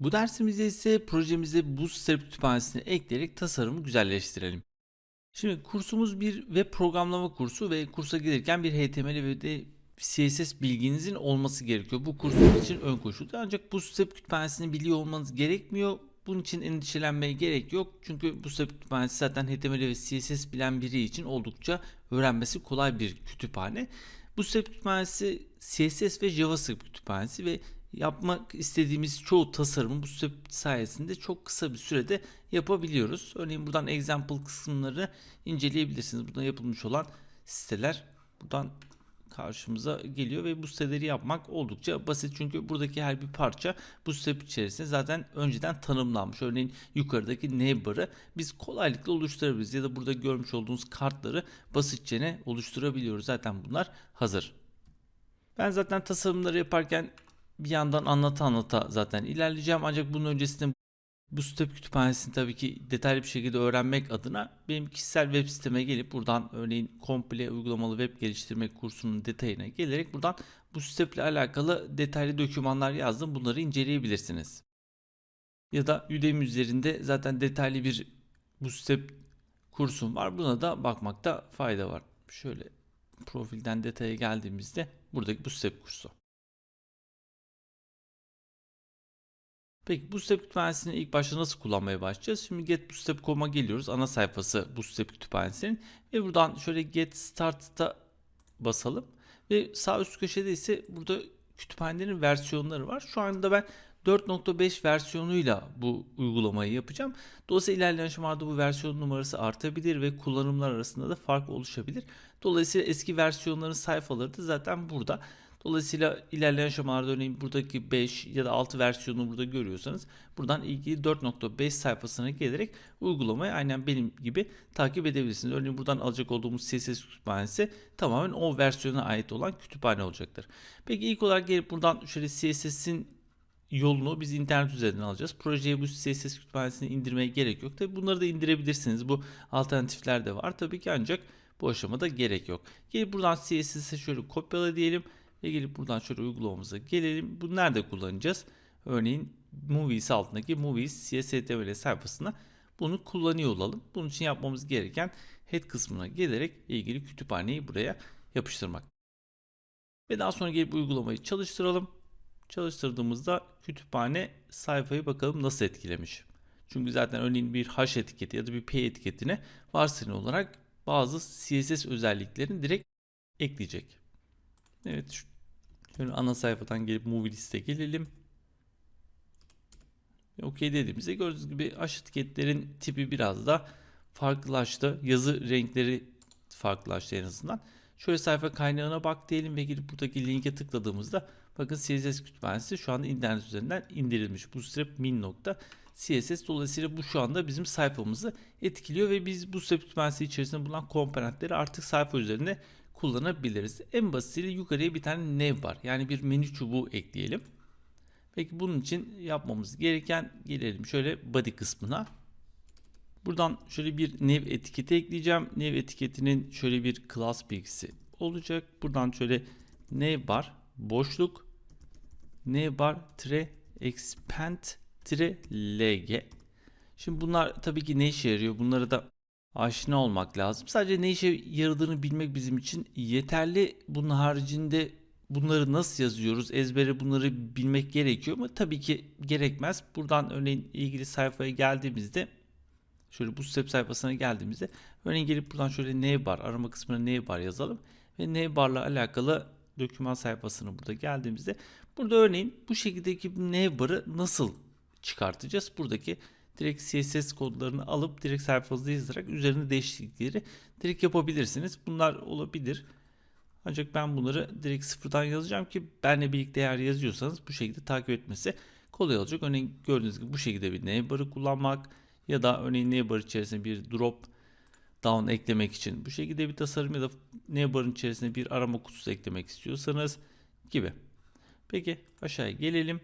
Bu dersimizde ise projemize Bootstrap kütüphanesini ekleyerek tasarımı güzelleştirelim. Şimdi kursumuz bir web programlama kursu ve kursa gelirken bir HTML ve de CSS bilginizin olması gerekiyor. Bu kursumuz için ön koşul. Ancak Bootstrap kütüphanesini biliyor olmanız gerekmiyor. Bunun için endişelenmeye gerek yok. Çünkü Bootstrap kütüphanesi zaten HTML ve CSS bilen biri için oldukça öğrenmesi kolay bir kütüphane. Bootstrap kütüphanesi CSS ve JavaScript kütüphanesi ve yapmak istediğimiz çoğu tasarımı bu step sayesinde çok kısa bir sürede yapabiliyoruz. Örneğin buradan example kısımları inceleyebilirsiniz. Burada yapılmış olan siteler buradan karşımıza geliyor ve bu siteleri yapmak oldukça basit çünkü buradaki her bir parça bu step içerisinde zaten önceden tanımlanmış. Örneğin yukarıdaki neighbor'ı biz kolaylıkla oluşturabiliriz ya da burada görmüş olduğunuz kartları basitçe oluşturabiliyoruz. Zaten bunlar hazır. Ben zaten tasarımları yaparken bir yandan anlata anlata zaten ilerleyeceğim. Ancak bunun öncesinde bu step kütüphanesini tabii ki detaylı bir şekilde öğrenmek adına benim kişisel web siteme gelip buradan örneğin komple uygulamalı web geliştirme kursunun detayına gelerek buradan bu step ile alakalı detaylı dokümanlar yazdım. Bunları inceleyebilirsiniz. Ya da Udemy üzerinde zaten detaylı bir bu step kursum var. Buna da bakmakta fayda var. Şöyle profilden detaya geldiğimizde buradaki bu step kursu. Peki Bootstrap kütüphanesini ilk başta nasıl kullanmaya başlayacağız? Şimdi get bootstrap.com'a geliyoruz. Ana sayfası Bootstrap kütüphanesinin. Ve buradan şöyle get start'a basalım. Ve sağ üst köşede ise burada kütüphanelerin versiyonları var. Şu anda ben 4.5 versiyonuyla bu uygulamayı yapacağım. Dolayısıyla ilerleyen aşamalarda bu versiyon numarası artabilir ve kullanımlar arasında da fark oluşabilir. Dolayısıyla eski versiyonların sayfaları da zaten burada. Dolayısıyla ilerleyen aşamalarda örneğin buradaki 5 ya da 6 versiyonunu burada görüyorsanız buradan ilgili 4.5 sayfasına gelerek uygulamayı aynen benim gibi takip edebilirsiniz. Örneğin buradan alacak olduğumuz CSS kütüphanesi tamamen o versiyona ait olan kütüphane olacaktır. Peki ilk olarak gelip buradan şöyle CSS'in yolunu biz internet üzerinden alacağız. Projeye bu CSS kütüphanesini indirmeye gerek yok. Tabi bunları da indirebilirsiniz. Bu alternatifler de var tabii ki ancak bu aşamada gerek yok. Gelip buradan CSS'e şöyle kopyala diyelim ve gelip buradan şöyle uygulamamıza gelelim. Bu nerede kullanacağız? Örneğin Movies altındaki Movies CSHTML sayfasına bunu kullanıyor olalım. Bunun için yapmamız gereken head kısmına gelerek ilgili kütüphaneyi buraya yapıştırmak. Ve daha sonra gelip uygulamayı çalıştıralım. Çalıştırdığımızda kütüphane sayfayı bakalım nasıl etkilemiş. Çünkü zaten örneğin bir hash etiketi ya da bir p etiketine varsayılan olarak bazı CSS özelliklerini direkt ekleyecek. Evet Şöyle ana sayfadan gelip movie liste gelelim. Okey dediğimizde gördüğünüz gibi aş etiketlerin tipi biraz da farklılaştı. Yazı renkleri farklılaştı en azından. Şöyle sayfa kaynağına bak diyelim ve girip buradaki linke tıkladığımızda bakın CSS kütüphanesi şu anda internet üzerinden indirilmiş. Bootstrap min nokta CSS dolayısıyla bu şu anda bizim sayfamızı etkiliyor ve biz Bootstrap kütüphanesi içerisinde bulunan komponentleri artık sayfa üzerinde kullanabiliriz. En basitiyle yukarıya bir tane nev var. Yani bir menü çubuğu ekleyelim. Peki bunun için yapmamız gereken gelelim şöyle body kısmına. Buradan şöyle bir nev etiketi ekleyeceğim. Nev etiketinin şöyle bir class bilgisi olacak. Buradan şöyle nev bar boşluk nev bar tire expand tire lg. Şimdi bunlar tabii ki ne işe yarıyor? Bunları da aşina olmak lazım. Sadece ne işe yaradığını bilmek bizim için yeterli. Bunun haricinde bunları nasıl yazıyoruz? Ezbere bunları bilmek gerekiyor mu? Tabii ki gerekmez. Buradan örneğin ilgili sayfaya geldiğimizde şöyle bu step sayfasına geldiğimizde örneğin gelip buradan şöyle navbar arama kısmına navbar yazalım ve navbarla alakalı doküman sayfasına burada geldiğimizde burada örneğin bu şekildeki navbarı nasıl çıkartacağız? Buradaki direkt CSS kodlarını alıp direkt sayfanızda yazarak üzerinde değişiklikleri direkt yapabilirsiniz. Bunlar olabilir. Ancak ben bunları direkt sıfırdan yazacağım ki benle birlikte eğer yazıyorsanız bu şekilde takip etmesi kolay olacak. Örneğin gördüğünüz gibi bu şekilde bir neighbor'ı kullanmak ya da örneğin neighbor içerisine bir drop down eklemek için bu şekilde bir tasarım ya da neighbor'ın içerisine bir arama kutusu eklemek istiyorsanız gibi. Peki aşağıya gelelim.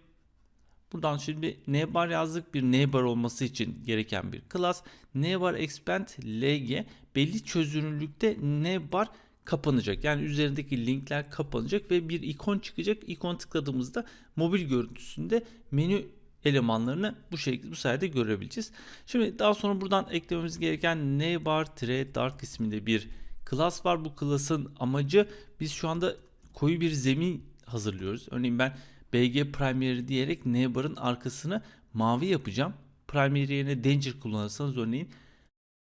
Buradan şimdi navbar yazdık. Bir navbar olması için gereken bir class. Navbar expand lg belli çözünürlükte navbar kapanacak. Yani üzerindeki linkler kapanacak ve bir ikon çıkacak. İkon tıkladığımızda mobil görüntüsünde menü elemanlarını bu şekilde bu sayede görebileceğiz. Şimdi daha sonra buradan eklememiz gereken navbar-dark isminde bir class var. Bu class'ın amacı biz şu anda koyu bir zemin hazırlıyoruz. Örneğin ben BG Primary diyerek navbar'ın arkasını mavi yapacağım. Primary yerine danger kullanırsanız örneğin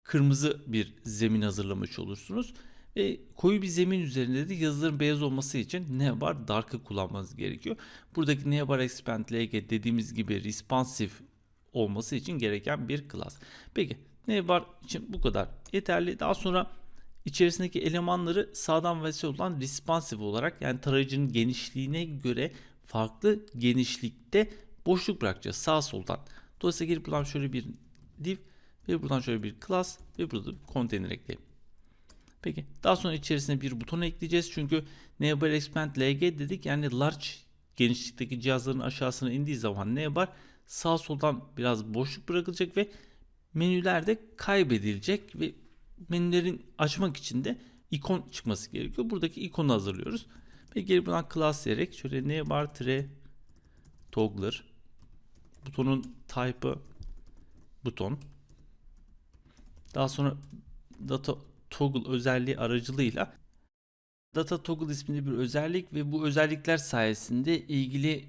kırmızı bir zemin hazırlamış olursunuz. Ve koyu bir zemin üzerinde de yazıların beyaz olması için navbar dark'ı kullanmanız gerekiyor. Buradaki navbar expand lg dediğimiz gibi responsive olması için gereken bir class. Peki navbar için bu kadar yeterli. Daha sonra içerisindeki elemanları sağdan ve soldan responsive olarak yani tarayıcının genişliğine göre farklı genişlikte boşluk bırakacağız sağ soldan. Dolayısıyla gelip buradan şöyle bir div ve buradan şöyle bir class ve burada bir container ekleyelim. Peki daha sonra içerisine bir buton ekleyeceğiz. Çünkü Navbar Expand LG dedik. Yani large genişlikteki cihazların aşağısına indiği zaman Navbar sağ soldan biraz boşluk bırakılacak ve menülerde kaybedilecek ve menülerin açmak için de ikon çıkması gerekiyor. Buradaki ikonu hazırlıyoruz. Ve geri buradan class diyerek şöyle navbar tire toggler butonun type'ı buton. Daha sonra data toggle özelliği aracılığıyla data toggle isminde bir özellik ve bu özellikler sayesinde ilgili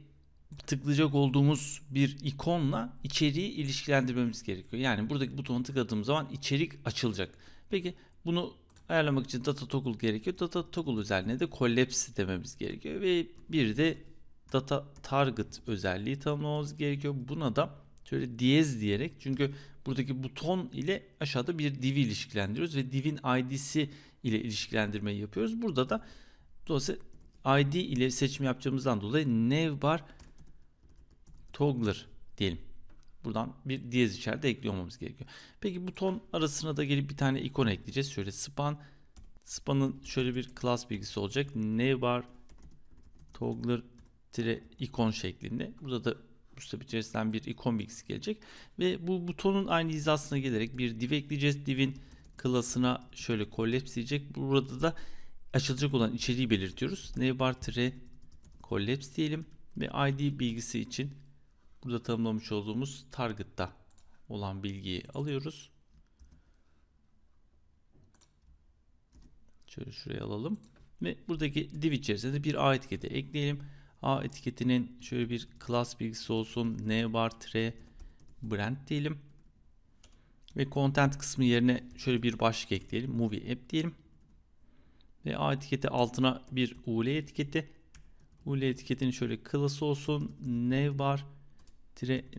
tıklayacak olduğumuz bir ikonla içeriği ilişkilendirmemiz gerekiyor. Yani buradaki butonu tıkladığım zaman içerik açılacak. Peki bunu ayarlamak için data toggle gerekiyor. Data toggle özelliğine de collapse dememiz gerekiyor ve bir de data target özelliği tanımlamamız gerekiyor. Buna da şöyle diyez diyerek çünkü buradaki buton ile aşağıda bir div'i ilişkilendiriyoruz ve div'in id'si ile ilişkilendirmeyi yapıyoruz. Burada da dolayısıyla id ile seçim yapacağımızdan dolayı navbar toggler diyelim. Buradan bir diyez içeride ekliyor olmamız gerekiyor. Peki buton arasına da gelip bir tane ikon ekleyeceğiz. Şöyle span span'ın şöyle bir class bilgisi olacak. navbar toggler tire ikon şeklinde. Burada da bu step içerisinden bir ikon bilgisi gelecek. Ve bu butonun aynı hizasına gelerek bir div ekleyeceğiz. Div'in class'ına şöyle collapse diyecek. Burada da açılacak olan içeriği belirtiyoruz. navbar tire collapse diyelim. Ve id bilgisi için burada tanımlamış olduğumuz target'ta olan bilgiyi alıyoruz. Şöyle şuraya alalım. Ve buradaki div içerisinde bir a etiketi ekleyelim. A etiketinin şöyle bir class bilgisi olsun. navbar tire brand diyelim. Ve content kısmı yerine şöyle bir başlık ekleyelim. Movie app diyelim. Ve A etiketi altına bir UL etiketi. UL etiketinin şöyle class olsun. navbar tire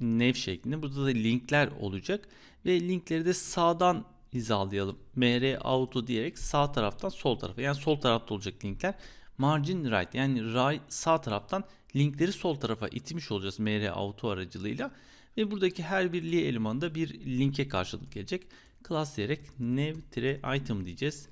nav şeklinde. Burada da linkler olacak. Ve linkleri de sağdan hizalayalım. mr auto diyerek sağ taraftan sol tarafa. Yani sol tarafta olacak linkler margin right yani right sağ taraftan linkleri sol tarafa itmiş olacağız MR auto aracılığıyla ve buradaki her bir li elemanında bir linke karşılık gelecek. Class diyerek nav-item diyeceğiz.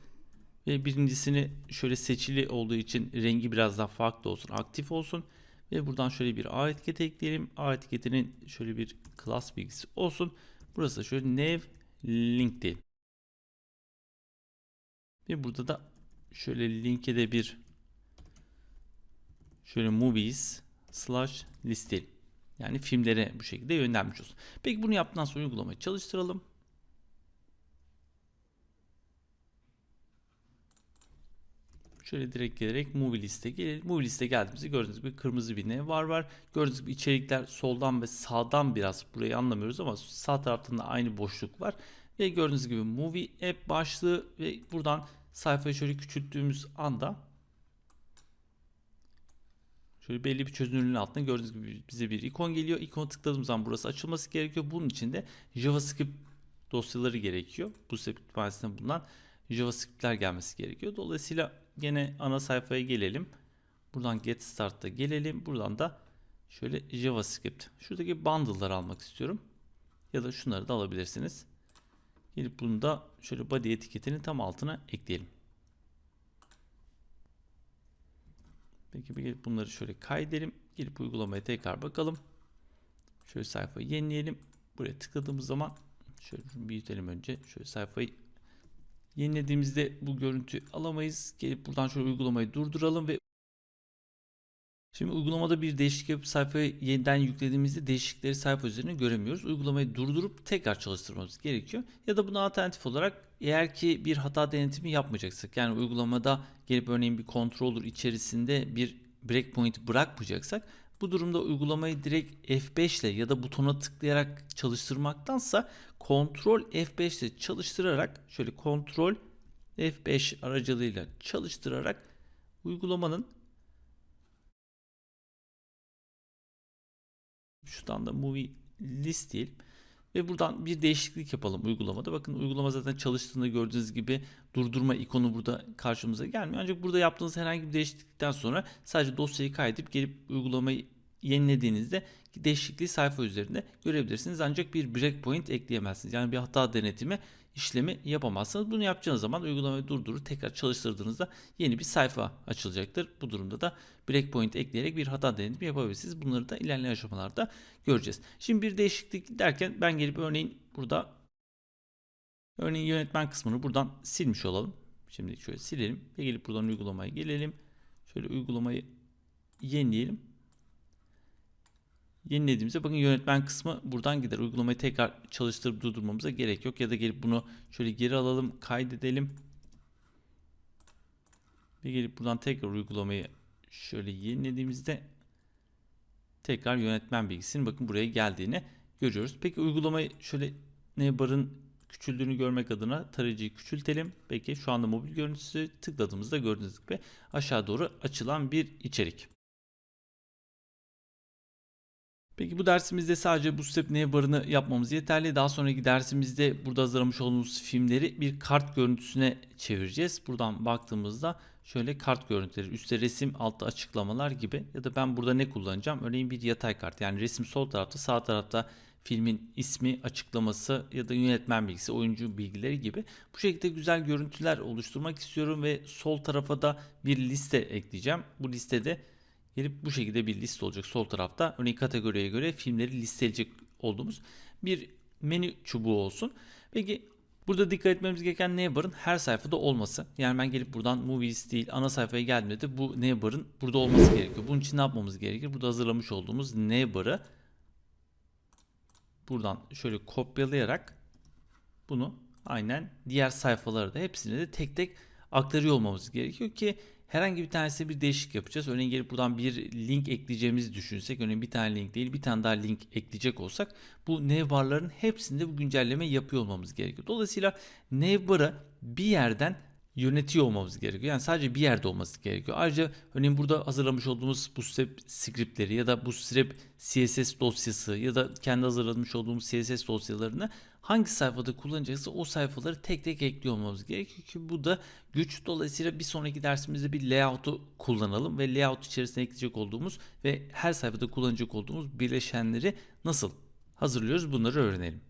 Ve birincisini şöyle seçili olduğu için rengi biraz daha farklı olsun, aktif olsun. Ve buradan şöyle bir A etiketi ekleyelim. A etiketinin şöyle bir class bilgisi olsun. Burası şöyle nav link diyelim. Ve burada da şöyle linke de bir şöyle movies slash listeyelim. Yani filmlere bu şekilde yönlenmiş olsun. Peki bunu yaptıktan sonra uygulamayı çalıştıralım. Şöyle direkt gelerek movie liste gelelim. Movie liste geldiğimizde gördüğünüz gibi kırmızı bir ne var var. Gördüğünüz gibi içerikler soldan ve sağdan biraz burayı anlamıyoruz ama sağ taraftan da aynı boşluk var. Ve gördüğünüz gibi movie app başlığı ve buradan sayfayı şöyle küçülttüğümüz anda Şöyle belli bir çözünürlüğün altında gördüğünüz gibi bize bir ikon geliyor. İkona tıkladığımız zaman burası açılması gerekiyor. Bunun için de JavaScript dosyaları gerekiyor. Bu sebep kütüphanesinde bulunan JavaScript'ler gelmesi gerekiyor. Dolayısıyla gene ana sayfaya gelelim. Buradan Get Start'ta gelelim. Buradan da şöyle JavaScript. Şuradaki bundle'ları almak istiyorum. Ya da şunları da alabilirsiniz. Gelip bunu da şöyle body etiketinin tam altına ekleyelim. Peki gelip bunları şöyle kaydedelim. Gelip uygulamaya tekrar bakalım. Şöyle sayfayı yenileyelim. Buraya tıkladığımız zaman şöyle büyütelim önce. Şöyle sayfayı yenilediğimizde bu görüntü alamayız. Gelip buradan şöyle uygulamayı durduralım ve Şimdi uygulamada bir değişiklik yapıp sayfaya yeniden yüklediğimizde değişiklikleri sayfa üzerinde göremiyoruz. Uygulamayı durdurup tekrar çalıştırmamız gerekiyor. Ya da buna alternatif olarak eğer ki bir hata denetimi yapmayacaksak yani uygulamada gelip örneğin bir controller içerisinde bir breakpoint bırakmayacaksak bu durumda uygulamayı direkt F5 ile ya da butona tıklayarak çalıştırmaktansa kontrol F5 ile çalıştırarak şöyle kontrol F5 aracılığıyla çalıştırarak uygulamanın şuradan da movie list diyelim ve buradan bir değişiklik yapalım uygulamada. Bakın uygulama zaten çalıştığında gördüğünüz gibi durdurma ikonu burada karşımıza gelmiyor. Ancak burada yaptığınız herhangi bir değişiklikten sonra sadece dosyayı kaydedip gelip uygulamayı yenilediğinizde değişikliği sayfa üzerinde görebilirsiniz. Ancak bir breakpoint ekleyemezsiniz. Yani bir hata denetimi işlemi yapamazsınız. Bunu yapacağınız zaman uygulamayı durdurur tekrar çalıştırdığınızda yeni bir sayfa açılacaktır. Bu durumda da breakpoint ekleyerek bir hata denetimi yapabilirsiniz. Bunları da ilerleyen aşamalarda göreceğiz. Şimdi bir değişiklik derken ben gelip örneğin burada örneğin yönetmen kısmını buradan silmiş olalım. Şimdi şöyle silelim ve gelip buradan uygulamaya gelelim. Şöyle uygulamayı yenileyelim. Yenilediğimizde bakın yönetmen kısmı buradan gider. Uygulamayı tekrar çalıştırıp durdurmamıza gerek yok. Ya da gelip bunu şöyle geri alalım, kaydedelim. Ve gelip buradan tekrar uygulamayı şöyle yenilediğimizde tekrar yönetmen bilgisinin bakın buraya geldiğini görüyoruz. Peki uygulamayı şöyle navbar'ın küçüldüğünü görmek adına tarayıcıyı küçültelim. Peki şu anda mobil görüntüsü tıkladığımızda gördüğünüz gibi aşağı doğru açılan bir içerik. Peki bu dersimizde sadece bu step navbar'ını yapmamız yeterli. Daha sonraki dersimizde burada hazırlamış olduğumuz filmleri bir kart görüntüsüne çevireceğiz. Buradan baktığımızda şöyle kart görüntüleri, üstte resim, altta açıklamalar gibi ya da ben burada ne kullanacağım? Örneğin bir yatay kart. Yani resim sol tarafta, sağ tarafta filmin ismi, açıklaması ya da yönetmen bilgisi, oyuncu bilgileri gibi bu şekilde güzel görüntüler oluşturmak istiyorum ve sol tarafa da bir liste ekleyeceğim. Bu listede gelip bu şekilde bir liste olacak sol tarafta. Örneğin kategoriye göre filmleri listeleyecek olduğumuz bir menü çubuğu olsun. Peki burada dikkat etmemiz gereken neighbor'ın her sayfada olması. Yani ben gelip buradan movies değil ana sayfaya geldiğimde de bu neighbor'ın burada olması gerekiyor. Bunun için ne yapmamız gerekir? Burada hazırlamış olduğumuz neighbor'ı buradan şöyle kopyalayarak bunu aynen diğer sayfalara da hepsine de tek tek aktarıyor olmamız gerekiyor ki herhangi bir tanesine bir değişik yapacağız. Örneğin gelip buradan bir link ekleyeceğimizi düşünsek, örneğin bir tane link değil bir tane daha link ekleyecek olsak bu navbarların hepsinde bu güncelleme yapıyor olmamız gerekiyor. Dolayısıyla navbarı bir yerden yönetiyor olmamız gerekiyor. Yani sadece bir yerde olması gerekiyor. Ayrıca örneğin burada hazırlamış olduğumuz Bootstrap scriptleri ya da Bootstrap CSS dosyası ya da kendi hazırlamış olduğumuz CSS dosyalarını hangi sayfada kullanacaksa o sayfaları tek tek ekliyor olmamız gerekiyor ki bu da güç. Dolayısıyla bir sonraki dersimizde bir layout'u kullanalım ve layout içerisine ekleyecek olduğumuz ve her sayfada kullanacak olduğumuz bileşenleri nasıl hazırlıyoruz bunları öğrenelim.